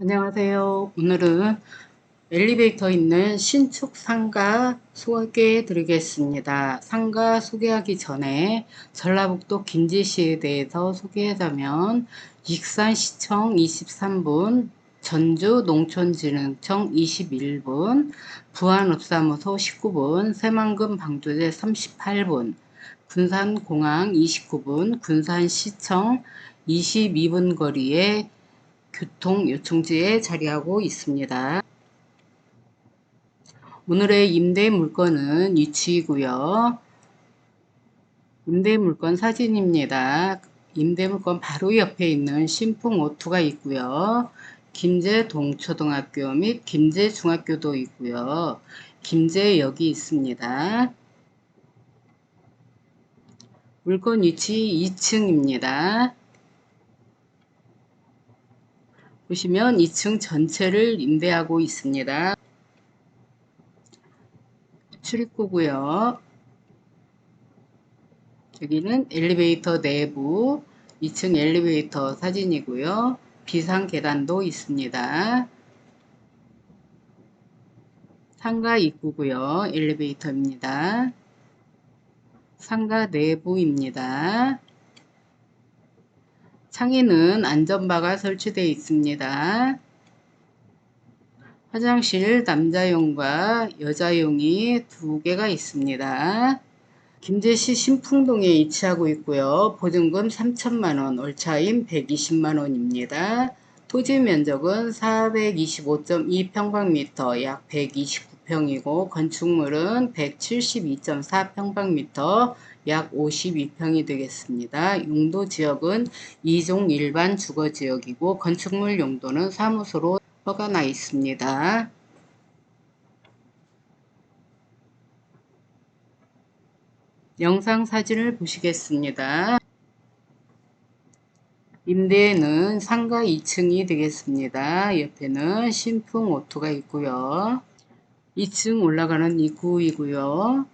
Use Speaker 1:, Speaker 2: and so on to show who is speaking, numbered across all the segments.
Speaker 1: 안녕하세요. 오늘은 엘리베이터 있는 신축 상가 소개해 드리겠습니다. 상가 소개하기 전에 전라북도 김제시에 대해서 소개하자면 익산시청 23분, 전주 농촌진흥청 21분, 부안읍사무소 19분, 새만금 방조제 38분, 군산공항 29분, 군산시청 22분 거리에 교통 요청지에 자리하고 있습니다. 오늘의 임대 물건은 위치이고요. 임대 물건 사진입니다. 임대 물건 바로 옆에 있는 신풍 오투가 있고요. 김제 동초등학교 및 김제 중학교도 있고요. 김제역이 있습니다. 물건 위치 2층입니다. 보시면 2층 전체를 임대하고 있습니다. 출입구고요. 여기는 엘리베이터 내부 2층 엘리베이터 사진이고요. 비상 계단도 있습니다. 상가 입구고요. 엘리베이터입니다. 상가 내부입니다. 창에는 안전바가 설치되어 있습니다. 화장실 남자용과 여자용이 두 개가 있습니다. 김제시 신풍동에 위치하고 있고요. 보증금 3천만원, 월차임 120만원입니다. 토지 면적은 425.2평방미터, 약 129 평이고 건축물은 172.4평방미터, 약 52평이 되겠습니다. 용도 지역은 2종 일반 주거 지역이고 건축물 용도는 사무소로 허가 나 있습니다. 영상 사진을 보시겠습니다. 임대는 상가 2층이 되겠습니다. 옆에는 신풍 오토가 있고요. 2층 올라가는 입구이고요.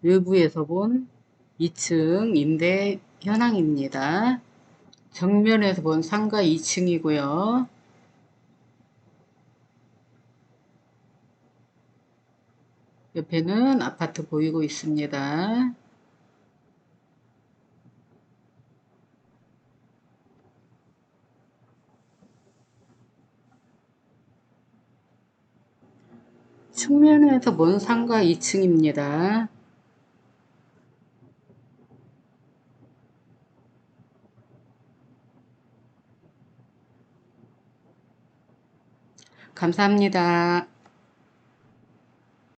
Speaker 1: 외부에서 본 2층 임대 현황입니다. 정면에서 본 상가 2층이고요. 옆에는 아파트 보이고 있습니다. 측면에서 본 상가 2층입니다. 감사합니다.